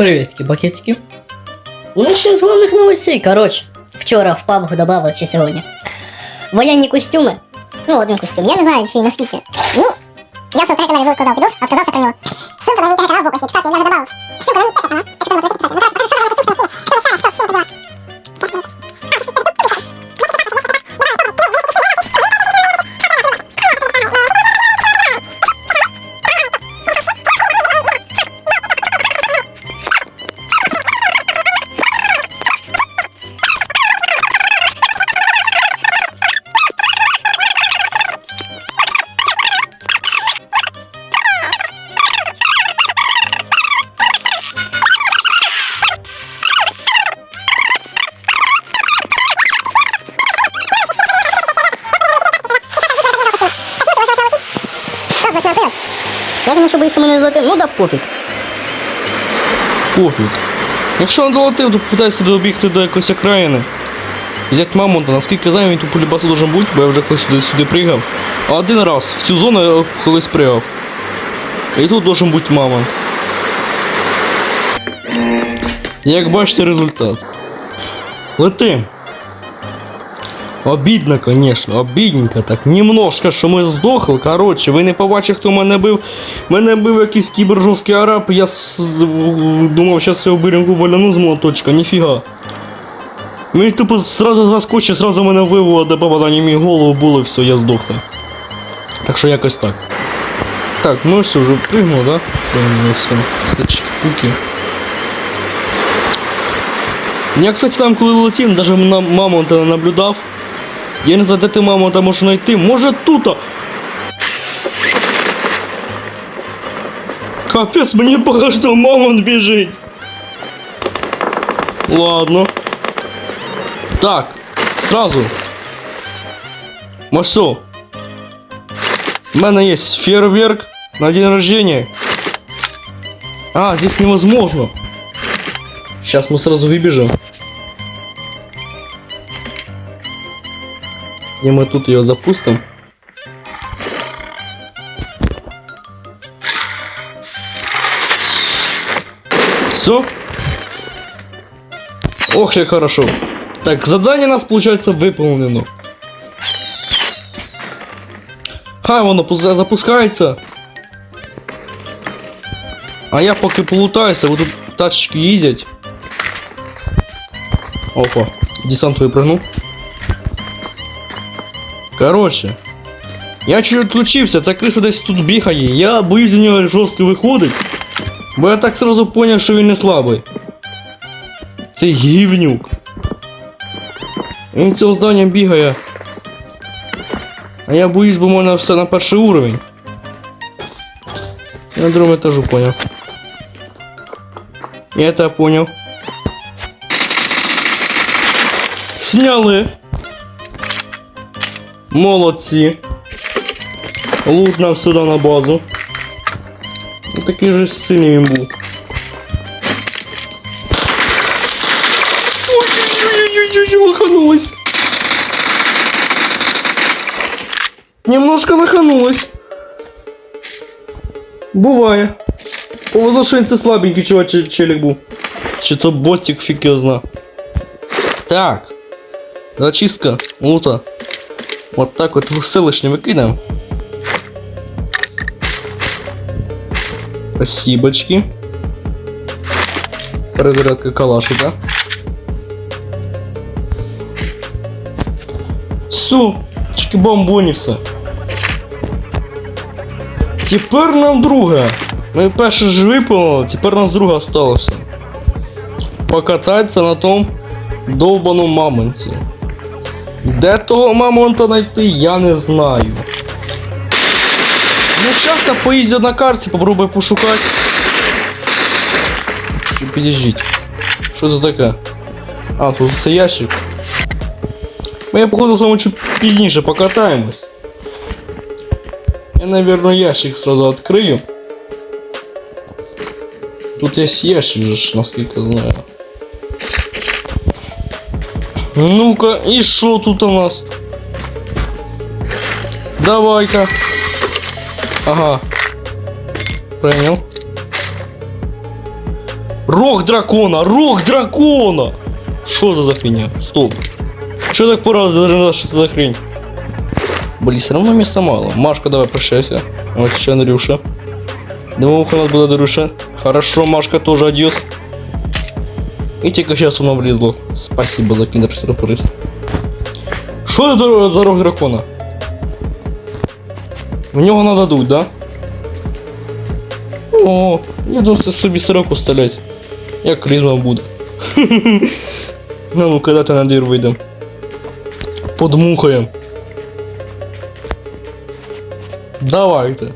Привітки, пакетики. Ну що з головних новостей, коротше. Вчора в PUBG додали чи сьогодні. Воєнні костюми. Ну, один костюм. Я не знаю, чи наскільки. Ну, я в своєму каналі викладав відос, розказався про нього. Ссылка на мій канал в описі. Кстати, я вже добавив. Ссылка на мій канал. Я, конечно, боюсь, що мене не злетим. Ну да пофіг. Пофіг. Якщо не долетив, то попитайся добігти до якоїсь окраїни. Взять мамонта, наскільки знаю, він тут полюбасу должен бути, бо я вже колись сюди, сюди пригав. А один раз в цю зону я колись пригав. І тут должен бути мамонт. Як бачите результат. Летим. Обідно, конечно, обідненько так. Немножко, що ми здохли. Коротше, ви не побачили, хто мене бив. Мене бив якийсь кібержорсткий араб, я с... думав, зараз я в берегу валяну з молоточка, ніфіга. Він тупо сразу заскочив, сразу мене вивело, де попадання мій голову було, все, я здохну. Так що якось так. Так, ну все, вже пригнув, да? Все. Все чики-пуки. Я, кстати, там коли летів, навіть на мамонта наблюдав. Я не знаю, де ти мамонта можеш знайти. Може тут? Капець, мені поки що мамонт біжить. Ладно. Так, сразу. Масо. У мене є фейерверк на день рождения. А, здесь невозможно. Сейчас мы сразу выбежим. И мы тут ее запустим. Все. Ох, как хорошо. Так, задание у нас получается выполнено. Хай воно пуз- запускається. А я поки полутаюся, вот тут тачечки їздять. Опа, десант випрыгнув. Короче. Я чуть відключився, та криса десь тут бігає. Я боюсь до нього жорстко виходить. Бо я так сразу поняв, що він не слабий. Цей гівнюк. Він цього здання бігає. А я боюсь, бо мене все на перший уровень. Я на другому етажу понял. Я это понял. Сняли. Молодці. Лут нам сюди на базу. Ну, такий же сильний він був. Ой-ой-ой-ой-ой, лоханулась. Немножко лоханулась. Буває. Повезло, що він це слабенький чувак чи- челік був. Чи то ботик фіг його зна. Так. Зачистка. Лута. Вот так вот в селищне викидаємо. Спасибочки. Перезарядка калашика. Все, чики бомбоні все. Тепер нам друга. Ми перше ж виповнили, тепер нас друга осталося. Покататися на том довбаному мамонті. Де того мамонта знайти, я не знаю. Ну, зараз я поїздю на карті, попробую пошукати. Чи Підождіть. Що це таке? А, тут це ящик. Ми, я, походу, з вами чуть пізніше покатаємось. Я, наверное, ящик сразу открою. Тут есть ящик же, ж, насколько знаю. Ну-ка, и что тут у нас? Давай-ка. Ага. Принял. Рог дракона! Рог дракона! Что за за фигня? Стоп. Что так поразило, что это за хрень? Блин, все равно места мало. Машка, давай прощайся. Вот еще Андрюша. Думал, у нас была Андрюша. Хорошо, Машка тоже адьос. И тільки сейчас воно влізло. Спасибо за киндер сюрприз. Що це за, за рог дракона? В нього надо дуть, да? О, я думаю, це собі сироку стрілять. Як різно буде. Ну, ну, коли ти на двір вийдем. Подмухаєм. Давайте.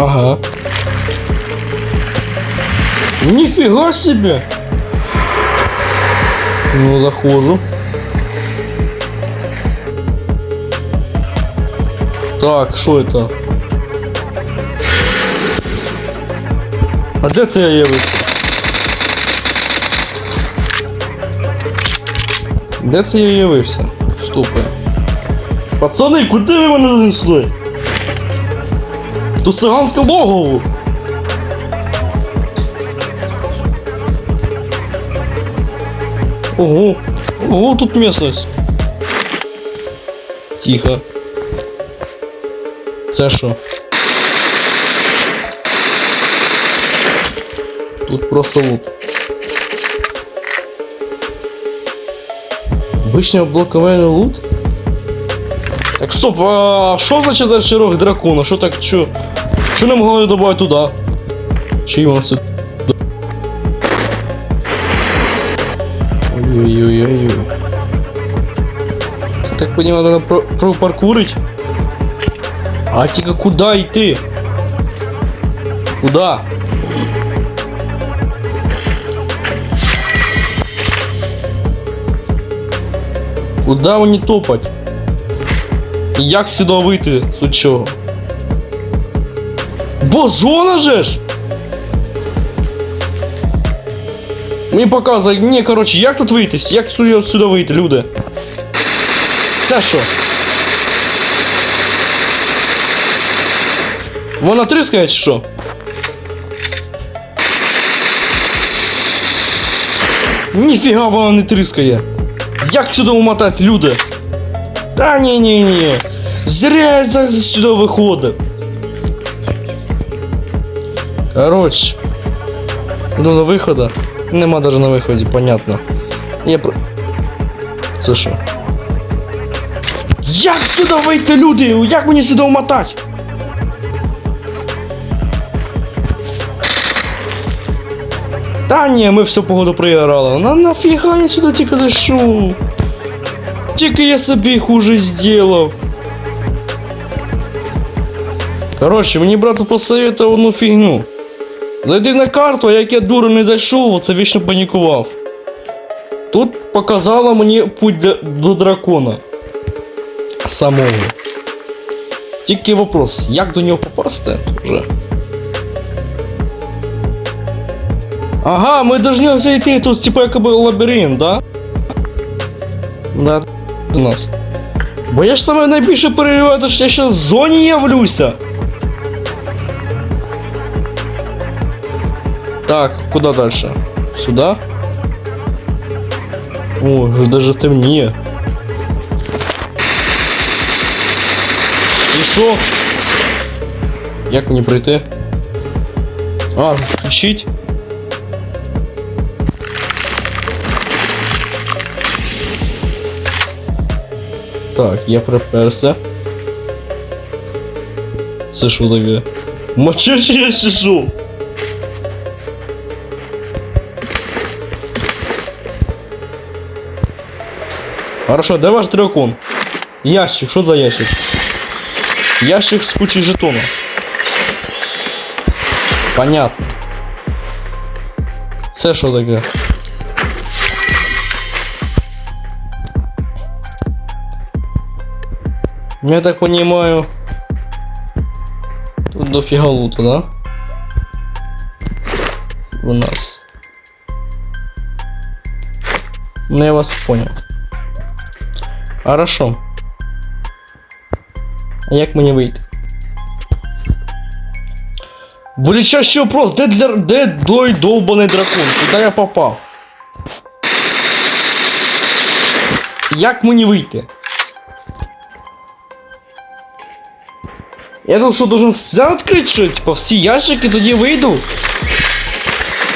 Ага. Нифига себе! Ну, захожу. Так, что это? А де це я явився? Де це я явився? Стопи. Пацани, куди ви мене занесли? Тут циганське логово. Ого, ого, тут местность. Тихо. Це що? Тут просто лут. Обычный блоковый лут? Так, стоп, а що значить за широк дракона? Що так, що? Що не могли добавити туди? Чи йому це? Ой-ой-ой-ой. Так понимаю, надо про пропаркурить? А тільки куди йти? Куда? Куда мені топать? Як сюди вийти? З чого? Бо же ж! Мені показує, ні, коротше, як тут вийти? Як сюди, сюди вийти, люди? Це що? Вона тріскає чи що? Ніфіга вона не тріскає. Як сюди умотати, люди? Та ні, ні, ні. Зря я сюди виходив. Короче. Іду до виходу. Нема даже на виході, понятно. Я про. Це що? Як сюди вийти, люди? Як мені сюди умотати? Та ні, ми всю погоду проіграли. На нафіга я сюди тільки зайшов? Тільки я собі хуже зробив. Коротше, мені брат посоветував одну фігню. Зайди на карту, а як я дуру не зайшов, це вічно панікував. Тут показала мені путь до, до дракона. Самого. Тільки вопрос, як до нього попасти вже? Ага, ми должны зайти, тут типа якоби лабіринт, да? Да, у нас. Бо я ж саме найбільше переживаю, що я ще в зоні явлюся. Так, куда дальше? Сюда? О, даже темніє. І що? Як мені пройти? А, включить? Так, я приперся. Це що таке? Мочиш я чи Хорошо, де ваш дракон? Ящик, що за ящик? Ящик з кучей жетонов. Понятно. Це що таке? Я так понимаю, тут дофига лута, да? У нас. Ну, я вас понял. Хорошо. А як мені вийти? Величайший вопрос, де, для, де той довбаний дракон? Куди я попав? Як мені вийти? Я тут що, должен все відкрити, що, типа, всі ящики тоді вийду?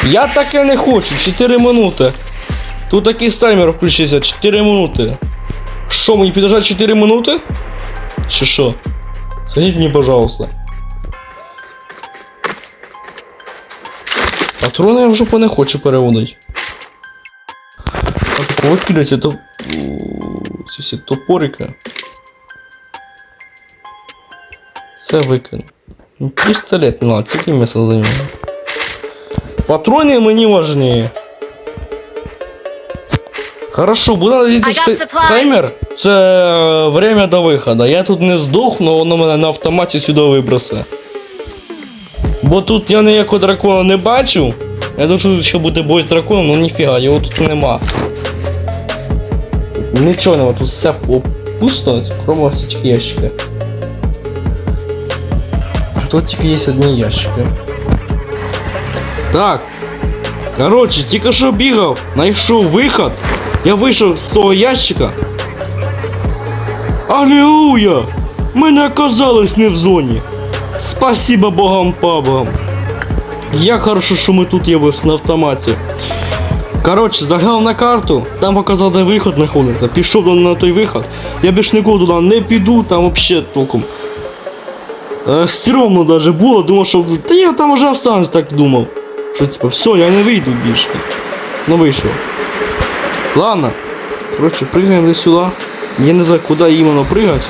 Я таке не хочу, 4 минути. Тут такий таймер включився, 4 минути. Що, мені підождати 4 минути? Чи що? Скажіть мені, пожалуйста. Патрони я вже по не хочу переводити. А такого кидаться, то... Ці всі топорики. Це викину. Ну, Пістолет, ну, а тільки місце займає. Патрони мені важні. Хорошо, буде I надіятися, що таймер це е, время до виходу. Я тут не здохну, воно мене на автоматі сюди вибросе. Бо тут я ніякого дракона не бачу. Я думаю, що буде бой з драконом, ну ніфіга, його тут нема. Нічого нема, тут все пу- пусто, кроме ось цих ящиків. Тут тільки є одні ящики. Так. Коротше, тільки що бігав, знайшов виход. Я вийшов з того ящика. Алілуя! Ми не оказались не в зоні. Спасибо богам пабам. Як хорошо, що ми тут є на автоматі. Коротше, заглянув на карту, там показав, де виход знаходиться. Пішов на той виход. Я більш нікуди туди не піду, там взагалі толком. Е, стрьомно даже було, думав, що та я там уже останусь, так думав. Що типа, все, я не вийду більше. Ну вийшов. Ладно. Короче, прыгаем до сюда. Я не знаю, куда именно прыгать.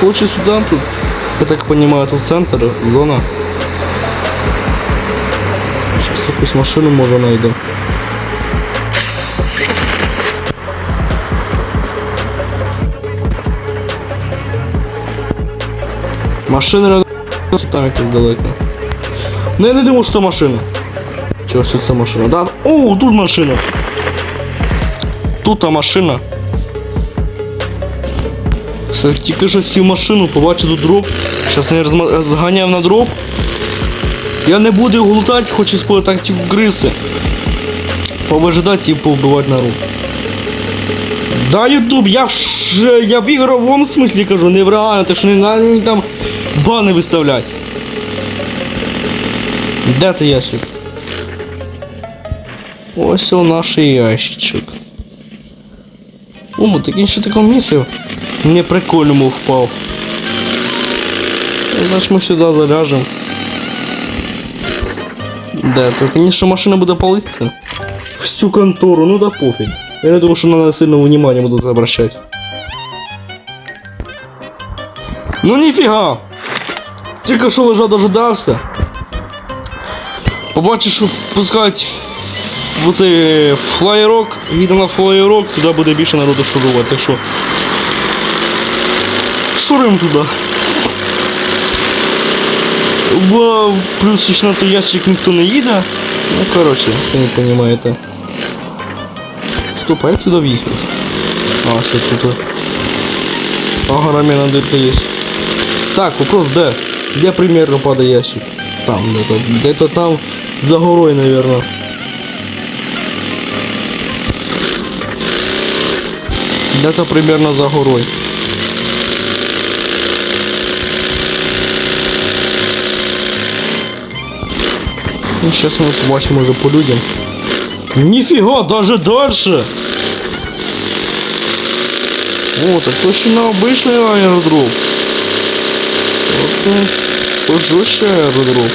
Лучше сюда, тут, я так понимаю, тут центр, зона. Сейчас якусь машину може найду. Машина там якось далеко. Ну я не думав, що машина. Чого що це машина? Да? О, тут машина. Тут машина. Все, тільки що сів машину, побачив тут дроп. Зараз я розма- зганяв на дроп. Я не буду його лутати, спорити тактику гриси. Повижидати і повбивати народ. Да, Ютуб, я в ш... я в ігровому смислі кажу, не в реально, ти що не мені там бани виставляти. Де це ящик? Ось у наш ящичок. О, такий ще такому місці. Мені прикольному впав. Значить ми сюди заляжемо. Де, то, конечно, машина буде палитися. Всю контору, ну да пофіг. Я не думаю, що на сильно внимание будуть обращать. Ну ніфіга! Тільки що лежав дожидався. Побачиш, що впускають в оцей флайрок, їде на флайрок, туди буде більше народу шурувати, так що. Шурим туди. Бо плюс на той ящик ніхто не їде. Ну коротше, самі розумієте. Стоп, а як туди в'їхати? А, все тут. Ага, рамена дырка есть. Так, вопрос, де? Где примерно падає ящик? Там, где-то, где-то там, за горой, наверное. Где-то примерно за горой. Ну, сейчас мы побачим уже по людям. Нифига, даже дальше! О, так то ще на обичний аеродром. Тобто, пожестче аеродром.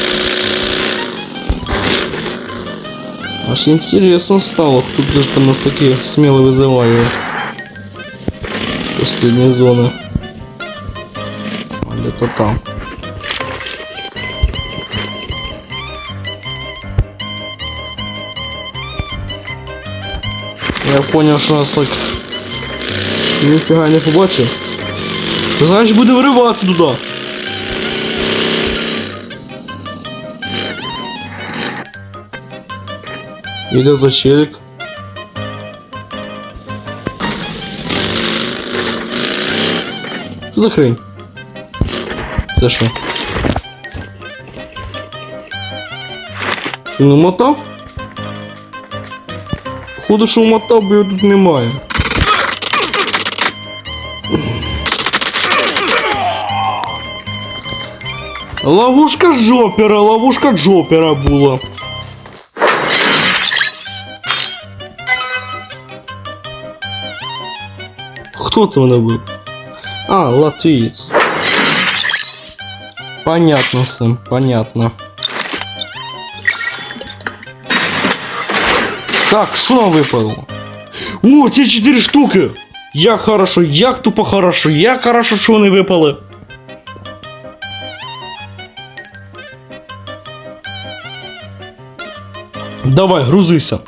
Аж интересно стало, кто же там нас такие смело вызывали. Последняя зона. Где-то там. Я понял, что нас так ніфіга не побачив. Знаєш, буде вириватися туди. Іде за челик. Що за хрень? Це що? Що не мотав? Походу, що мотав, бо його тут немає. Ловушка Джопера, ловушка Джопера була. Хто це мене бив? А, латвієць. Понятно, Сэм, понятно. Так, що нам випало? О, ці 4 штуки! Як хорошо, як тупо хорошо, як хорошо, що вони випали. Давай, грузися.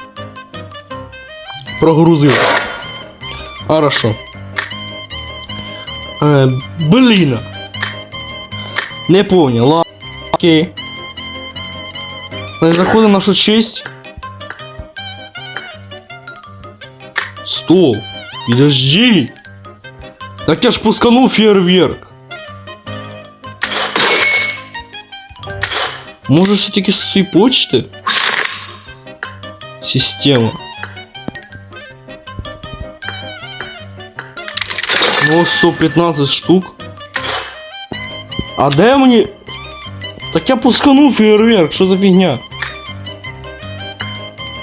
Прогрузив. Хорошо. Е, блін. Не понял, ла. Окей. Значить, заходимо на нашу честь. Стоп. Підожди. Так я ж пусканув фейерверк. Може все-таки з цієї почти? Система. Ну, 115 штук. А де мені? Так я пусканув фейерверк, що за фігня?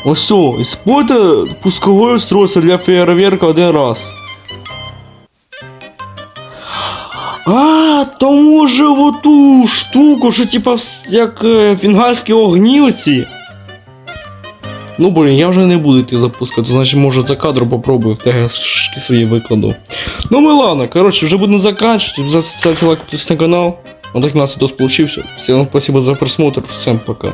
Ось используйте пусковое устройство для фейерверка один раз. А, то може в ту штуку, що типа як е, фінгальські огні оці. Ну блін, я вже не буду йти запускати, значить може за кадром попробую в тегашки свої викладу. Ну ми ладно, короче, вже будемо заканчивать. Ставьте лайк, подписывайтесь на канал. Вот так у нас видос получился. Всем спасибо за просмотр, всем пока.